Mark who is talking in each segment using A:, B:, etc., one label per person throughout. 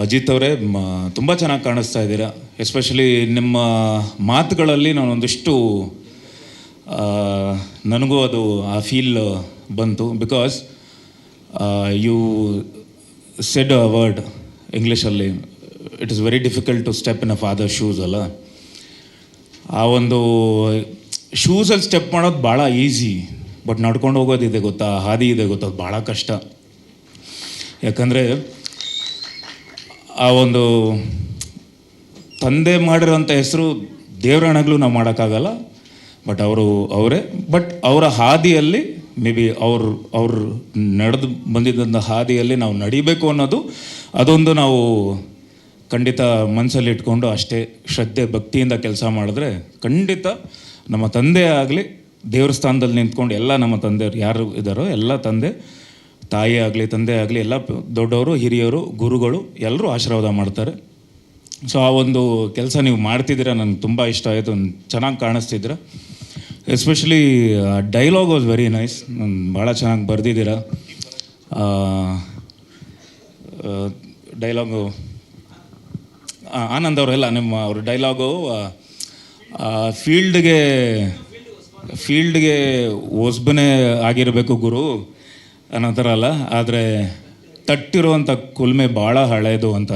A: ಅಜಿತ್ ಅವರೇ ತುಂಬ ಚೆನ್ನಾಗಿ ಕಾಣಿಸ್ತಾ ಇದ್ದೀರಾ. ಎಸ್ಪೆಷಲಿ ನಿಮ್ಮ ಮಾತುಗಳಲ್ಲಿ ನಾನು ಒಂದಿಷ್ಟು ಆ, ನನಗೂ ಅದು ಆ ಫೀಲ್ ಬಂತು. Because you said a word ಇಂಗ್ಲೀಷಲ್ಲಿ it is very difficult to step in a father shoes ಅಲ್ಲ. ಆ ಒಂದು ಶೂಸಲ್ಲಿ ಸ್ಟೆಪ್ ಮಾಡೋದು ಭಾಳ ಈಸಿ ಬಟ್ ನಡ್ಕೊಂಡು ಹೋಗೋದಿದೆ ಗೊತ್ತಾ? ಹಾದಿ ಇದೆ ಗೊತ್ತಾ? ಭಾಳ ಕಷ್ಟ. ಯಾಕಂದರೆ ಆ ಒಂದು ತಂದೆ ಮಾಡಿರೋಂಥ ಹೆಸರು ದೇವರಣಗಳು ನಾವು ಮಾಡೋಕ್ಕಾಗಲ್ಲ. ಬಟ್ ಅವರು ಅವರೇ. ಬಟ್ ಅವರ ಹಾದಿಯಲ್ಲಿ ಮೇ ಬಿ ಅವರು, ಅವ್ರು ನಡೆದು ಬಂದಿದ್ದಂಥ ಹಾದಿಯಲ್ಲಿ ನಾವು ನಡಿಬೇಕು ಅನ್ನೋದು ಅದೊಂದು ನಾವು ಖಂಡಿತ ಮನಸ್ಸಲ್ಲಿ ಇಟ್ಕೊಂಡು ಅಷ್ಟೇ ಶ್ರದ್ಧೆ, ಭಕ್ತಿಯಿಂದ ಕೆಲಸ ಮಾಡಿದ್ರೆ ಖಂಡಿತ ನಮ್ಮ ತಂದೆ ಆಗಲಿ ದೇವ್ರ ಸ್ಥಾನದಲ್ಲಿ ನಿಂತ್ಕೊಂಡು ಎಲ್ಲ ನಮ್ಮ ತಂದೆಯವರು ಯಾರು ಇದ್ದಾರೋ ಎಲ್ಲ ತಂದೆ ತಾಯಿ ಆಗಲಿ, ತಂದೆ ಆಗಲಿ, ಎಲ್ಲ ದೊಡ್ಡವರು, ಹಿರಿಯರು, ಗುರುಗಳು ಎಲ್ಲರೂ ಆಶೀರ್ವಾದ ಮಾಡ್ತಾರೆ. ಸೊ ಆ ಒಂದು ಕೆಲಸ ನೀವು ಮಾಡ್ತಿದ್ದೀರಾ ನನಗೆ ತುಂಬ ಇಷ್ಟ ಆಯಿತು ಚೆನ್ನಾಗಿ ಕಾಣಿಸ್ತಿದ್ದೀರ. Especially dialogue was very nice ನಾನು ಭಾಳ ಚೆನ್ನಾಗಿ ಬರೆದಿದ್ದೀರ. ಡೈಲಾಗು ಆನಂದ್ ಅವರೆಲ್ಲ ನಿಮ್ಮ ಅವ್ರ ಡೈಲಾಗು ಫೀಲ್ಡ್ಗೆ ಫೀಲ್ಡ್ಗೆ ಒಸ್ಬನೇ ಆಗಿರಬೇಕು ಗುರು. ಅನ್ನೋ ಥರ ಅಲ್ಲ ಆದರೆ ತಟ್ಟಿರುವಂಥ ಕುಲ್ಮೆ ಭಾಳ ಹಳೆಯದು ಅಂತ.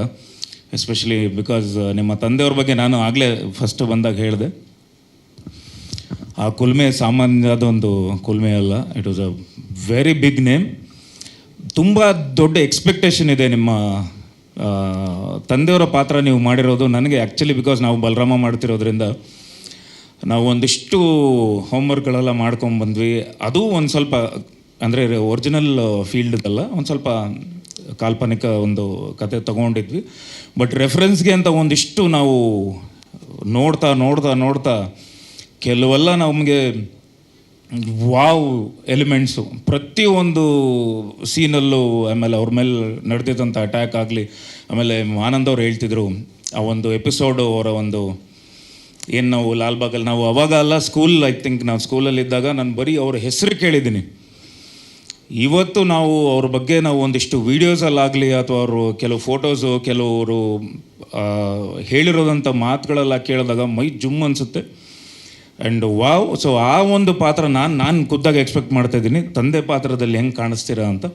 A: ಎಸ್ಪೆಷಲಿ ಬಿಕಾಸ್ ನಿಮ್ಮ ತಂದೆಯವ್ರ ಬಗ್ಗೆ ನಾನು ಆಗಲೇ ಫಸ್ಟ್ ಬಂದಾಗ ಹೇಳಿದೆ. ಆ ಕುಲ್ಮೆ ಸಾಮಾನ್ಯದ ಒಂದು ಕುಲ್ಮೆ ಅಲ್ಲ. It was a very big name ತುಂಬ ದೊಡ್ಡ ಎಕ್ಸ್ಪೆಕ್ಟೇಷನ್ ಇದೆ ನಿಮ್ಮ ತಂದೆಯವರ ಪಾತ್ರ ನೀವು ಮಾಡಿರೋದು. ನನಗೆ ಆ್ಯಕ್ಚುಲಿ ಬಿಕಾಸ್ ನಾವು ಬಲರಾಮ ಮಾಡ್ತಿರೋದ್ರಿಂದ ನಾವು ಒಂದಿಷ್ಟು ಹೋಮ್ವರ್ಕ್ಗಳೆಲ್ಲ ಮಾಡ್ಕೊಂಬಂದ್ವಿ. ಅದು ಒಂದು ಸ್ವಲ್ಪ ಅಂದರೆ ಒರಿಜಿನಲ್ ಫೀಲ್ಡ್ದಲ್ಲ ಒಂದು ಸ್ವಲ್ಪ ಕಾಲ್ಪನಿಕ ಒಂದು ಕತೆ ತಗೊಂಡಿದ್ವಿ. ಬಟ್ ರೆಫರೆನ್ಸ್ಗೆ ಅಂತ ಒಂದಿಷ್ಟು ನಾವು ನೋಡ್ತಾ ನೋಡ್ತಾ ನೋಡ್ತಾ ಕೆಲವೆಲ್ಲ ನಮಗೆ ವಾವ್ ಎಲಿಮೆಂಟ್ಸು ಪ್ರತಿಯೊಂದು ಸೀನಲ್ಲೂ ಆಮೇಲೆ ಅವ್ರ ಮೇಲೆ ನಡೆದಿದ್ದಂಥ ಅಟ್ಯಾಕ್ ಆಗಲಿ, ಆಮೇಲೆ ಆನಂದ್ ಅವ್ರು ಹೇಳ್ತಿದ್ರು, ಆ ಒಂದು ಎಪಿಸೋಡು ಅವರ ಒಂದು ಏನು ನಾವು ಲಾಲ್ಬಾಗಲ್ಲಿ ನಾವು ಅವಾಗ ಅಲ್ಲ ಸ್ಕೂಲ್ ಐ ಥಿಂಕ್ ನಾವು ಸ್ಕೂಲಲ್ಲಿದ್ದಾಗ ನಾನು ಬರೀ ಅವ್ರ ಹೆಸರು ಕೇಳಿದ್ದೀನಿ. ಇವತ್ತು ನಾವು ಅವ್ರ ಬಗ್ಗೆ ನಾವು ಒಂದಿಷ್ಟು ವೀಡಿಯೋಸಲ್ಲಾಗಲಿ ಅಥವಾ ಅವರು ಕೆಲವು ಫೋಟೋಸು ಕೆಲವರು ಹೇಳಿರೋದಂಥ ಮಾತುಗಳೆಲ್ಲ ಕೇಳಿದಾಗ ಮೈ ಜುಮ್ ಅನಿಸುತ್ತೆ. ಆ್ಯಂಡ್ ವಾವ್ ಸೊ ಆ ಒಂದು ಪಾತ್ರ ನಾನು ನಾನು ಖುದ್ದಾಗಿ ಎಕ್ಸ್ಪೆಕ್ಟ್ ಮಾಡ್ತಾ ಇದ್ದೀನಿ. ತಂದೆ ಪಾತ್ರದಲ್ಲಿ ಹೆಂಗೆ ಕಾಣಿಸ್ತೀರಾ ಅಂತ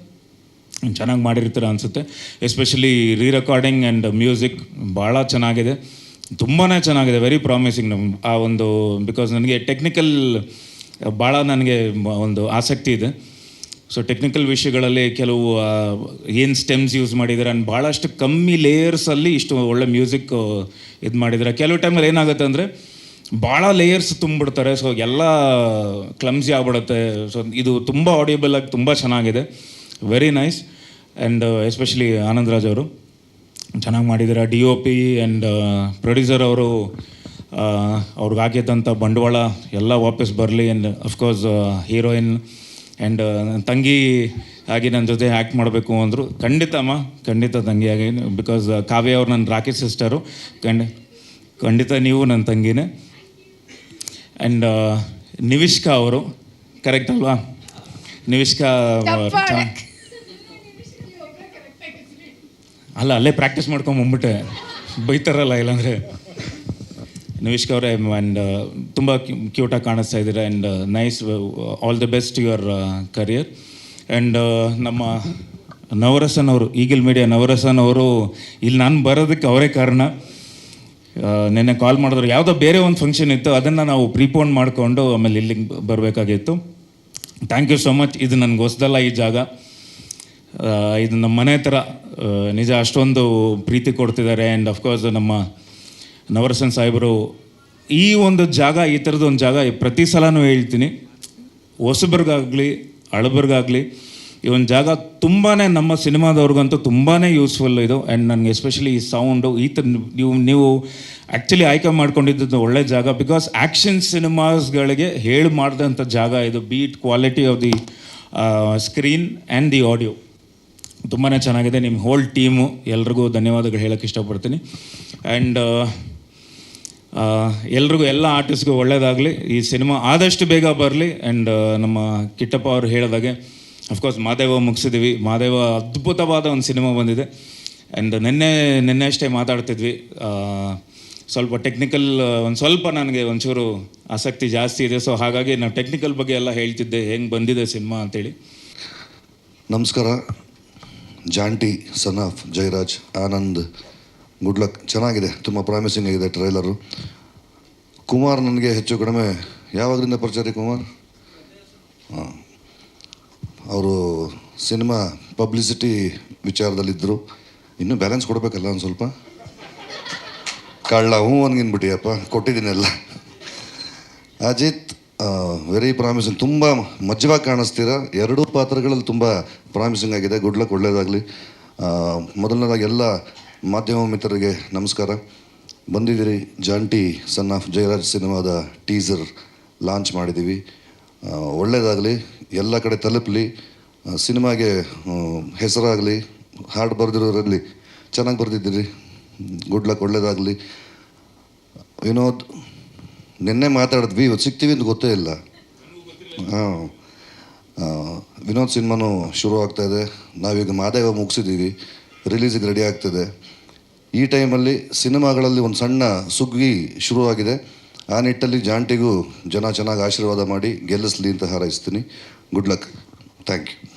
A: ಚೆನ್ನಾಗಿ ಮಾಡಿರ್ತೀರ ಅನಿಸುತ್ತೆ. Especially re recording and music ಭಾಳ ಚೆನ್ನಾಗಿದೆ. ತುಂಬಾ ಚೆನ್ನಾಗಿದೆ ವೆರಿ ಪ್ರಾಮಿಸಿಂಗ್ ನಮ್ಮ ಆ ಒಂದು ಬಿಕಾಸ್ ನನಗೆ ಟೆಕ್ನಿಕಲ್ ಭಾಳ ನನಗೆ ಒಂದು ಆಸಕ್ತಿ ಇದೆ. ಸೊ ಟೆಕ್ನಿಕಲ್ ವಿಷಯಗಳಲ್ಲಿ ಕೆಲವು ಏನು ಸ್ಟೆಮ್ಸ್ ಯೂಸ್ ಮಾಡಿದ್ದಾರೆ ಅಂಡ್ ಭಾಳಷ್ಟು ಕಮ್ಮಿ ಲೇಯರ್ಸಲ್ಲಿ ಇಷ್ಟು ಒಳ್ಳೆ ಮ್ಯೂಸಿಕ್ ಇದು ಮಾಡಿದ್ದಾರೆ ಕೆಲವು ಟೈಮಲ್ಲಿ ಏನಾಗುತ್ತೆ ಅಂದರೆ ಭಾಳ ಲೇಯರ್ಸ್ ತುಂಬಿಡ್ತಾರೆ. ಸೊ ಎಲ್ಲ ಕ್ಲಮ್ಸಿ ಆಗ್ಬಿಡುತ್ತೆ. ಸೊ ಇದು ತುಂಬ ಆಡಿಯಬಲ್ ಆಗಿ ತುಂಬ ಚೆನ್ನಾಗಿದೆ. Very nice and especially Anandraj ಅವರು. ಚೆನ್ನಾಗಿ ಮಾಡಿದ್ದಾರೆ D O P and producer ಅವರು ಅವ್ರಿಗೆ ಹಾಕಿದ್ದಂಥ ಬಂಡವಾಳ ಎಲ್ಲ ವಾಪಸ್ ಬರಲಿ. ಆ್ಯಂಡ್ ಅಫ್ಕೋರ್ಸ್ ಹೀರೋಯಿನ್ ಆ್ಯಂಡ್ ನನ್ನ ತಂಗಿ ಆಗಿ ನನ್ನ ಜೊತೆ ಆ್ಯಕ್ಟ್ ಮಾಡಬೇಕು ಅಂದರು. ಖಂಡಿತ ಅಮ್ಮ ಖಂಡಿತ ತಂಗಿಯಾಗಿ ಬಿಕಾಸ್ ಕಾವ್ಯ ಅವರು ನನ್ನ ರಾಕಿ ಸಿಸ್ಟರು ಖಂಡ ಖಂಡಿತ ನೀವು ನನ್ನ ತಂಗಿನೇ. ಆ್ಯಂಡ್ ನಿವಿಷ್ಕಾ ಅವರು ಕರೆಕ್ಟ್ ಅಲ್ವಾ? ನಿವಿಷ್ಕಾ ಅಲ್ಲ ಅಲ್ಲೇ ಪ್ರಾಕ್ಟೀಸ್ ಮಾಡ್ಕೊಂಡು ಬಂದ್ಬಿಟ್ಟೆ. ಬೈತಾರಲ್ಲ ಇಲ್ಲಾಂದರೆ. ನಿವಿಷ್ಕ ಅವರೇ ಆ್ಯಂಡ್ ತುಂಬ ಕ್ಯೂಟಾಗಿ ಕಾಣಿಸ್ತಾ ಇದ್ದೀರಾ and nice all the best your career and ನಮ್ಮ ನವರಸನ್ ಅವರು, ಈಗಿಲ್ ಮೀಡಿಯಾ ನವರಸನ್ ಅವರು, ಇಲ್ಲಿ ನಾನು ಬರೋದಕ್ಕೆ ಅವರೇ ಕಾರಣ. ನಿನ್ನೆ ಕಾಲ್ ಮಾಡಿದ್ರು, ಯಾವುದೋ ಬೇರೆ ಒಂದು ಫಂಕ್ಷನ್ ಇತ್ತು, ಅದನ್ನು ನಾವು ಪ್ರೀಪೋನ್ ಮಾಡಿಕೊಂಡು ಆಮೇಲೆ ಇಲ್ಲಿಗೆ ಬರಬೇಕಾಗಿತ್ತು. ಥ್ಯಾಂಕ್ ಯು ಸೋ ಮಚ್ ಇದು ನನಗೆ ಹೊಸದಲ್ಲ ಈ ಜಾಗ. ಇದು ನಮ್ಮ ಮನೆ ಥರ ನಿಜ ಅಷ್ಟೊಂದು ಪ್ರೀತಿ ಕೊಡ್ತಿದ್ದಾರೆ ಆ್ಯಂಡ್ ಅಫ್ಕೋರ್ಸ್ ನಮ್ಮ ನವರಸನ್ ಸಾಹೇಬರು, ಈ ಒಂದು ಜಾಗ, ಈ ಥರದ ಒಂದು ಜಾಗ ಪ್ರತಿ ಸಲನೂ ಹೇಳ್ತೀನಿ. ಹೊಸಬ್ರಿಗಾಗಲಿ ಹಳಬ್ರಿಗಾಗಲಿ ಈ ಒಂದು ಜಾಗ ತುಂಬಾ ನಮ್ಮ ಸಿನಿಮಾದವ್ರಿಗಂತೂ ತುಂಬಾ ಯೂಸ್ಫುಲ್ ಇದು. ಆ್ಯಂಡ್ ನನಗೆ ಎಸ್ಪೆಷಲಿ ಈ ಸೌಂಡು ಈ ಥರ ನೀವು ನೀವು ಆ್ಯಕ್ಚುಲಿ ಆಯ್ಕೆ ಮಾಡ್ಕೊಂಡಿದ್ದು ಒಳ್ಳೆ ಜಾಗ. ಬಿಕಾಸ್ ಆ್ಯಕ್ಷನ್ ಸಿನಿಮಾಸ್ಗಳಿಗೆ ಹೇಳಿ ಮಾಡಿದಂಥ ಜಾಗ ಇದು. Beat quality of the screen and the audio ತುಂಬಾ ಚೆನ್ನಾಗಿದೆ. ನಿಮ್ಮ ಹೋಲ್ ಟೀಮು ಎಲ್ರಿಗೂ ಧನ್ಯವಾದಗಳು ಹೇಳೋಕ್ಕೆ ಇಷ್ಟಪಡ್ತೀನಿ. ಆ್ಯಂಡ್ ಎಲ್ರಿಗೂ ಎಲ್ಲ ಆರ್ಟಿಸ್ಟ್ಗೂ ಒಳ್ಳೆಯದಾಗಲಿ ಈ ಸಿನಿಮಾ ಆದಷ್ಟು ಬೇಗ ಬರಲಿ ಆ್ಯಂಡ್ ನಮ್ಮ ಕಿಟ್ಟಪ್ಪ ಅವರು ಹೇಳಿದಾಗೆ ಅಫ್ಕೋರ್ಸ್ ಮಾದೇವ ಮುಗಿಸಿದ್ವಿ. ಮಾದೇವ ಅದ್ಭುತವಾದ ಒಂದು ಸಿನಿಮಾ ಬಂದಿದೆ. ಆ್ಯಂಡ್ ನಿನ್ನೆ ನಿನ್ನೆ ಅಷ್ಟೇ ಮಾತಾಡ್ತಿದ್ವಿ. ಸ್ವಲ್ಪ ಟೆಕ್ನಿಕಲ್ ಒಂದು ಸ್ವಲ್ಪ ನನಗೆ ಒಂಚೂರು ಆಸಕ್ತಿ ಜಾಸ್ತಿ ಇದೆ. ಸೊ ಹಾಗಾಗಿ ನಾನು ಟೆಕ್ನಿಕಲ್ ಬಗ್ಗೆ ಎಲ್ಲ ಹೇಳ್ತಿದ್ದೆ. ಹೆಂಗೆ ಬಂದಿದೆ ಸಿನಿಮಾ ಅಂತೇಳಿ.
B: ನಮಸ್ಕಾರ. Jonty son of Jayaraj, Anand good luck ಚೆನ್ನಾಗಿದೆ. ತುಂಬ ಪ್ರಾಮಿಸಿಂಗ್ ಆಗಿದೆ ಟ್ರೈಲರು ಕುಮಾರ್ ನನಗೆ ಹೆಚ್ಚು ಕಡಿಮೆ ಯಾವಾಗಲಿಂದ ಪರಿಚಯ ರೀ ಕುಮಾರ್? ಹಾಂ. ಅವರು ಸಿನಿಮಾ ಪಬ್ಲಿಸಿಟಿ ವಿಚಾರದಲ್ಲಿದ್ದರು ಇನ್ನೂ ಬ್ಯಾಲೆನ್ಸ್ ಕೊಡಬೇಕಲ್ಲ ಒಂದು ಸ್ವಲ್ಪ? ಕಳ್ಳ ಹ್ಞೂ ಅನ್ಗಿನ್ಬಿಟ್ಟಿಯಪ್ಪ. ಕೊಟ್ಟಿದ್ದೀನಲ್ಲ ಅಜಿತ್ ವೆರಿ ಪ್ರಾಮಿಸಿಂಗ್ ತುಂಬ ಮಜ್ಜವಾಗಿ ಕಾಣಿಸ್ತೀರಾ. ಎರಡೂ ಪಾತ್ರಗಳಲ್ಲಿ ತುಂಬ ಪ್ರಾಮಿಸಿಂಗ್ ಆಗಿದೆ. ಗುಡ್ ಲಕ್ ಒಳ್ಳೆಯದಾಗಲಿ ಮೊದಲನೇದಾಗಿ ಎಲ್ಲ ಮಾಧ್ಯಮ ಮಿತ್ರರಿಗೆ ನಮಸ್ಕಾರ. ಬಂದಿದ್ದೀರಿ ಜಾಂಟಿ ಸನ್ ಆಫ್ ಜಯರಾಜ್ ಸಿನಿಮಾದ ಟೀಸರ್ ಲಾಂಚ್ ಮಾಡಿದ್ದೀವಿ. ಒಳ್ಳೆಯದಾಗಲಿ ಎಲ್ಲ ಕಡೆ ತಲುಪಲಿ ಸಿನಿಮಾಗೆ ಹೆಸರಾಗಲಿ, ಹಾಡು ಬರೆದಿರೋರಲ್ಲಿ ಚೆನ್ನಾಗಿ ಬರೆದಿದ್ದೀರಿ. ಗುಡ್ ಲಕ್ ಒಳ್ಳೆಯದಾಗಲಿ ವಿನೋದ್, ನಿನ್ನೆ ಮಾತಾಡಿದ್ವಿ, ಇವತ್ತು ಸಿಗ್ತೀವಿ ಅಂತ ಗೊತ್ತೇ ಇಲ್ಲ. ಹಾಂ. ವಿನೋದ್ ಸಿನಿಮಾನು ಶುರು ಆಗ್ತಾಯಿದೆ ನಾವೀಗ ಮಾದೇವ ಮುಗಿಸಿದ್ದೀವಿ. ರಿಲೀಸಿಗೆ ರೆಡಿ ಆಗ್ತಿದೆ. ಈ ಟೈಮಲ್ಲಿ ಸಿನಿಮಾಗಳಲ್ಲಿ ಒಂದು ಸಣ್ಣ ಸುಗ್ಗಿ ಶುರುವಾಗಿದೆ. ಆ ನಿಟ್ಟಲ್ಲಿ ಜಾಂಟಿಗೂ ಜನ ಚೆನ್ನಾಗಿ ಆಶೀರ್ವಾದ ಮಾಡಿ ಗೆಲ್ಲಿಸಲಿ ಅಂತ ಹಾರೈಸ್ತೀನಿ. Good luck thank you